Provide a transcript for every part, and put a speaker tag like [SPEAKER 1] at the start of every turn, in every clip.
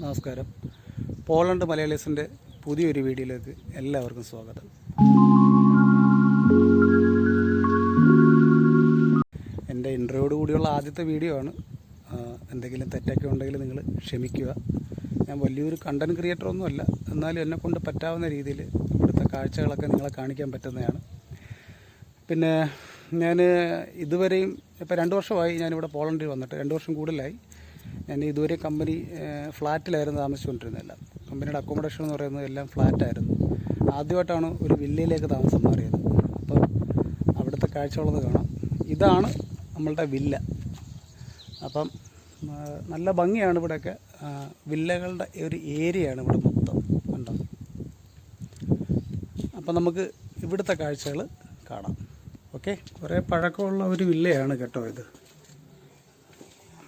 [SPEAKER 1] നമസ്കാരം. പോളണ്ട് മലയാളീസിന്റെ പുതിയൊരു വീഡിയോയിലേക്ക് എല്ലാവർക്കും സ്വാഗതം. എന്റെ ഇന്റർവ്യൂയോട് കൂടിയുള്ള ആദ്യത്തെ വീഡിയോ ആണ്. എന്തെങ്കിലും തെറ്റൊക്കെ ഉണ്ടെങ്കിൽ നിങ്ങൾ ക്ഷമിക്കുക. ഞാൻ വലിയൊരു കണ്ടന്റ് ക്രിയേറ്റർ ഒന്നുമല്ല എന്നാലും എന്നെക്കൊണ്ട് പറ്റാവുന്ന രീതിയിൽ ഇവിടുത്തെ കാഴ്ചകളൊക്കെ നിങ്ങളെ കാണിക്കാൻ പറ്റുന്നതാണ്. പിന്നെ ഞാൻ ഇതുവരെയും ഇപ്പോൾ രണ്ട് വർഷമായി ഞാനിവിടെ പോളണ്ടിൽ വന്നിട്ട് രണ്ട് വർഷം കൂടുതലായി. ഞാൻ ഇതുവരെ കമ്പനി ഫ്ലാറ്റിലായിരുന്നു താമസിച്ചുകൊണ്ടിരുന്നില്ല കമ്പനിയുടെ അക്കോമഡേഷൻ എന്ന് പറയുന്നത് എല്ലാം ഫ്ലാറ്റായിരുന്നു. ആദ്യമായിട്ടാണ് ഒരു വില്ലയിലേക്ക് താമസം മാറിയത്. അപ്പോൾ അവിടുത്തെ കാഴ്ചകളൊന്ന് കാണാം. ഇതാണ് നമ്മളുടെ വില്ല. അപ്പം നല്ല ഭംഗിയാണ് ഇവിടെയൊക്കെ. വില്ലകളുടെ ഒരു ഏരിയയാണ് ഇവിടെ മൊത്തം കണ്ടോ അപ്പം നമുക്ക് ഇവിടുത്തെ കാഴ്ചകൾ കാണാം. ഓക്കെ? കുറേ പഴക്കമുള്ള ഒരു വില്ലയാണ് കേട്ടോ ഇത്.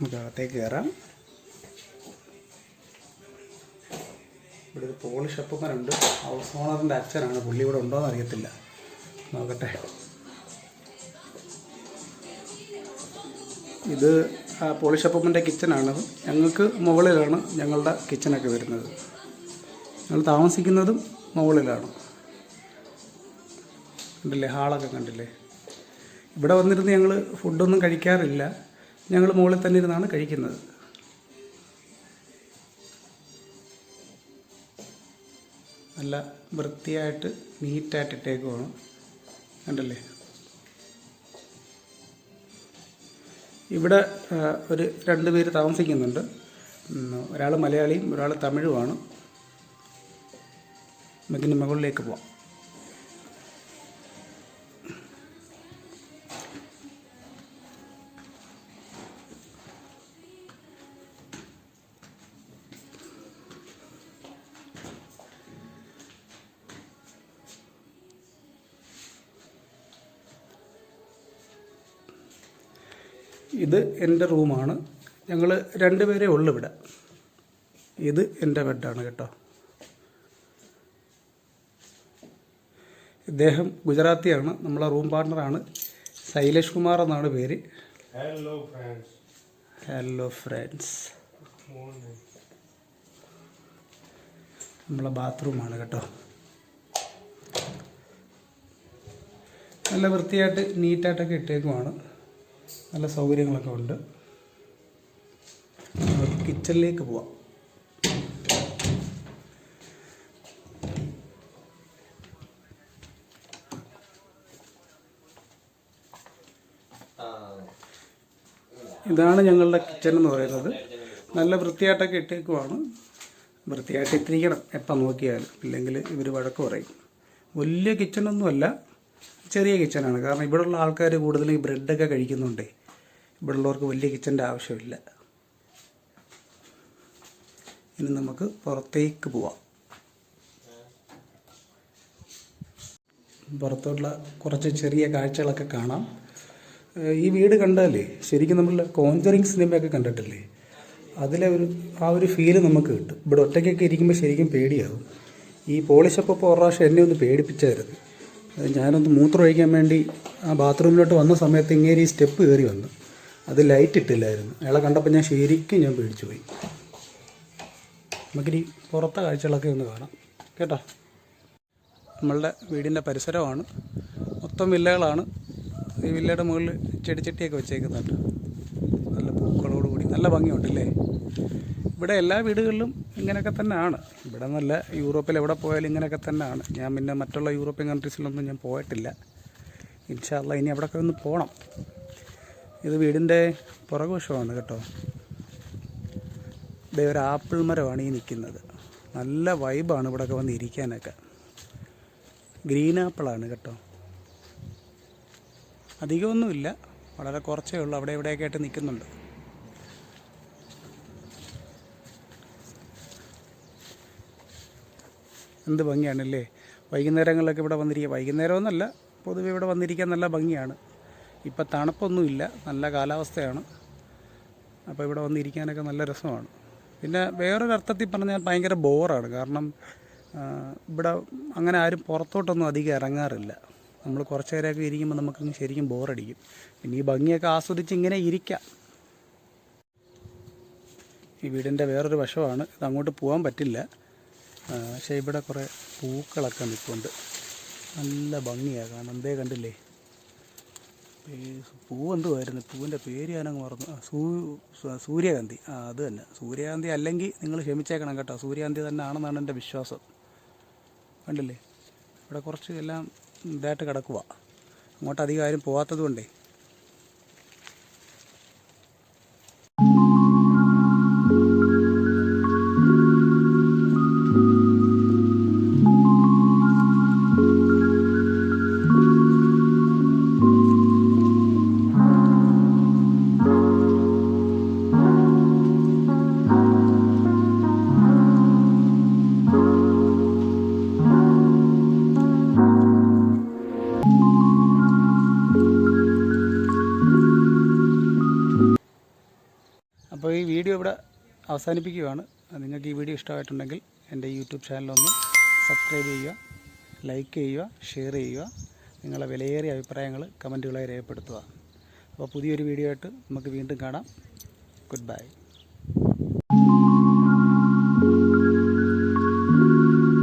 [SPEAKER 1] നമുക്ക് കയറാം. ഇവിടെ ഒരു പോളിഷ് അപ്പുമാരുണ്ട് ഹൗസ് ഓണറിന്റെ അച്ഛനാണ്. പുള്ളി ഇവിടെ ഉണ്ടോ എന്ന് അറിയത്തില്ല. നോക്കട്ടെ. ഇത് പോളിഷ് അപ്പൂപ്പന്റെ കിച്ചനാണ് ഞങ്ങൾക്ക് മുകളിലാണ് ഞങ്ങളുടെ കിച്ചനൊക്കെ വരുന്നത്. ഞങ്ങൾ താമസിക്കുന്നതും മുകളിലാണ്. കണ്ടില്ലേ? ഹാളൊക്കെ കണ്ടില്ലേ? ഇവിടെ വന്നിരുന്ന് ഞങ്ങൾ ഫുഡൊന്നും കഴിക്കാറില്ല. ഞങ്ങൾ മുകളിൽ തന്നെ ഇരുന്നാണ് കഴിക്കുന്നത്. നല്ല വൃത്തിയായിട്ട് നീറ്റായിട്ട് ഇട്ടേക്കുവാണ് കണ്ടല്ലേ? ഇവിടെ ഒരു രണ്ട് പേര് താമസിക്കുന്നുണ്ട്. ഒരാൾ മലയാളിയും ഒരാൾ തമിഴുമാണ്. നമുക്കിനി മുകളിലേക്ക് പോവാം. ഇത് എന്റെ റൂമാണ്. ഞങ്ങൾ രണ്ടുപേരേ ഉള്ളു ഇവിടെ. ഇത് എന്റെ ബെഡാണ് കേട്ടോ. ഇദ്ദേഹം ഗുജറാത്തിയാണ്. നമ്മളെ റൂം പാർട്ണറാണ്. ശൈലേഷ് കുമാർ എന്നാണ് പേര്.
[SPEAKER 2] Hello friends
[SPEAKER 1] hello friends. നമ്മളെ ബാത്റൂമാണ് കേട്ടോ. നല്ല വൃത്തിയായിട്ട് നീറ്റായിട്ടൊക്കെ ഇട്ടേക്കുമാണ് നല്ല സൗകര്യങ്ങളൊക്കെ ഉണ്ട്. കിച്ചണിലേക്ക് പോവാം. ഇതാണ് ഞങ്ങളുടെ കിച്ചൺ എന്ന് പറയുന്നത്. നല്ല വൃത്തിയായിട്ടൊക്കെ ഇട്ടേക്കുവാണ്. വൃത്തിയായിട്ട് ഇത്തിരിക്കണം എപ്പം നോക്കിയാലും. ഇല്ലെങ്കിൽ ഇവർ വഴക്ക് പറയും. വലിയ കിച്ചണൊന്നുമല്ല ചെറിയ കിച്ചനാണ്. കാരണം ഇവിടെയുള്ള ആൾക്കാർ കൂടുതലും ഈ ബ്രെഡൊക്കെ കഴിക്കുന്നുണ്ടേ. ഇവിടെയുള്ളവർക്ക് വലിയ കിച്ചന്റെ ആവശ്യമില്ല. ഇനി നമുക്ക് പുറത്തേക്ക് പോവാം. പുറത്തുള്ള കുറച്ച് ചെറിയ കാഴ്ചകളൊക്കെ കാണാം. ഈ വീട് കണ്ടാലേ ശരിക്കും നമ്മൾ കോഞ്ചറിങ് സിനിമയൊക്കെ കണ്ടിട്ടില്ലേ? അതിലെ ഒരു ആ ഒരു ഫീൽ നമുക്ക് കിട്ടും. ഇവിടെ ഒറ്റയ്ക്കൊക്കെ ഇരിക്കുമ്പോൾ ശരിക്കും പേടിയാകും ഈ പോളിഷപ്പ് ഒരു പ്രാവശ്യം എന്നെ ഒന്ന് പേടിപ്പിച്ചായിരുന്നു. ഞാനൊന്ന് മൂത്രം ഒഴിക്കാൻ വേണ്ടി ആ ബാത്റൂമിലോട്ട് വന്ന സമയത്ത് ഇങ്ങനെ ഈ സ്റ്റെപ്പ് കയറി വന്നു. അത് ലൈറ്റ് ഇട്ടില്ലായിരുന്നു. അയാളെ കണ്ടപ്പോൾ ഞാൻ ശരിക്കും ഞാൻ പേടിച്ചു പോയി. നമുക്കിനി പുറത്തെ കാഴ്ചകളൊക്കെ ഒന്ന് കാണാം. കേട്ടോ? നമ്മളുടെ വീടിന്റെ പരിസരമാണ്. മൊത്തം വില്ലകളാണ്. ഈ വില്ലയുടെ മുകളിൽ ചെടിച്ചട്ടിയൊക്കെ വെച്ചേക്കുന്നുണ്ട്. നല്ല പൂക്കളോടുകൂടി നല്ല ഭംഗിയുണ്ടല്ലേ? ഇവിടെ എല്ലാ വീടുകളിലും ഇങ്ങനെയൊക്കെ തന്നെയാണ്. ഇവിടെ നല്ല യൂറോപ്പിൽ എവിടെ പോയാലും ഇങ്ങനെയൊക്കെ തന്നെയാണ്. ഞാൻ പിന്നെ മറ്റുള്ള യൂറോപ്യൻ കൺട്രീസിലൊന്നും ഞാൻ പോയിട്ടില്ല. ഇൻഷാല്ല ഇനി അവിടെയൊക്കെ ഒന്ന് പോകണം ഇത് വീടിന്റെ പുറകുവശമാണ് കേട്ടോ. ഇവിടെ ഒരു ആപ്പിൾ മരമാണ് ഈ നിൽക്കുന്നത്. നല്ല വൈബാണ് ഇവിടെയൊക്കെ വന്ന് ഇരിക്കാനൊക്കെ. ഗ്രീൻ ആപ്പിളാണ് കേട്ടോ. അധികമൊന്നുമില്ല. വളരെ കുറച്ചേ ഉള്ളൂ. അവിടെ ഇവിടെയൊക്കെ ആയിട്ട് നിൽക്കുന്നുണ്ട്. എന്ത് ഭംഗിയാണല്ലേ? വൈകുന്നേരങ്ങളിലൊക്കെ ഇവിടെ വന്നിരിക്കുക വൈകുന്നേരമൊന്നുമല്ല പൊതുവെ ഇവിടെ വന്നിരിക്കാൻ നല്ല ഭംഗിയാണ്. ഇപ്പം തണുപ്പൊന്നുമില്ല നല്ല കാലാവസ്ഥയാണ്. അപ്പോൾ ഇവിടെ വന്നിരിക്കാനൊക്കെ നല്ല രസമാണ്. പിന്നെ വേറൊരർത്ഥത്തിൽ പറഞ്ഞാൽ ഭയങ്കര ബോറാണ്. കാരണം ഇവിടെ അങ്ങനെ ആരും പുറത്തോട്ടൊന്നും അധികം ഇറങ്ങാറില്ല. നമ്മൾ കുറച്ച് നേരമൊക്കെ ഇരിക്കുമ്പോൾ നമുക്ക് ശരിക്കും ബോറടിക്കും. പിന്നെ ഈ ഭംഗിയൊക്കെ ആസ്വദിച്ച് ഇങ്ങനെ ഇരിക്കാം. ഈ വീടിന്റെ വേറൊരു വശമാണ്. ഇത് അങ്ങോട്ട് പോകാൻ പറ്റില്ല. പക്ഷേ ഇവിടെ കുറേ പൂക്കളൊക്കെ നിൽപ്പുണ്ട്. നല്ല ഭംഗിയാണ് കാണാൻ. എന്തേ കണ്ടില്ലേ? പൂവെന്തുമായിരുന്നു പൂവിന്റെ പേര് ഞാനങ്ങ് മറന്നു. സൂ- സൂര്യകാന്തി. ആ അത് തന്നെ. സൂര്യകാന്തി അല്ലെങ്കിൽ നിങ്ങൾ ക്ഷമിച്ചേക്കണം കേട്ടോ. സൂര്യകാന്തി തന്നെ ആണെന്നാണ് എന്റെ വിശ്വാസം. കണ്ടില്ലേ? ഇവിടെ കുറച്ച് എല്ലാം ഇതായിട്ട് കിടക്കുക അങ്ങോട്ട് അധികം ആരും പോകാത്തത് കൊണ്ടേ അപ്പോൾ ഈ വീഡിയോ ഇവിടെ അവസാനിപ്പിക്കുകയാണ്. നിങ്ങൾക്ക് ഈ വീഡിയോ ഇഷ്ടമായിട്ടുണ്ടെങ്കിൽ എന്റെ യൂട്യൂബ് ചാനലൊന്ന് സബ്സ്ക്രൈബ് ചെയ്യുക ലൈക്ക് ചെയ്യുക ഷെയർ ചെയ്യുക. നിങ്ങളെ വിലയേറിയ അഭിപ്രായങ്ങൾ കമന്റുകളായി രേഖപ്പെടുത്തുക. അപ്പോൾ പുതിയൊരു വീഡിയോ ആയിട്ട് നമുക്ക് വീണ്ടും കാണാം. Good bye.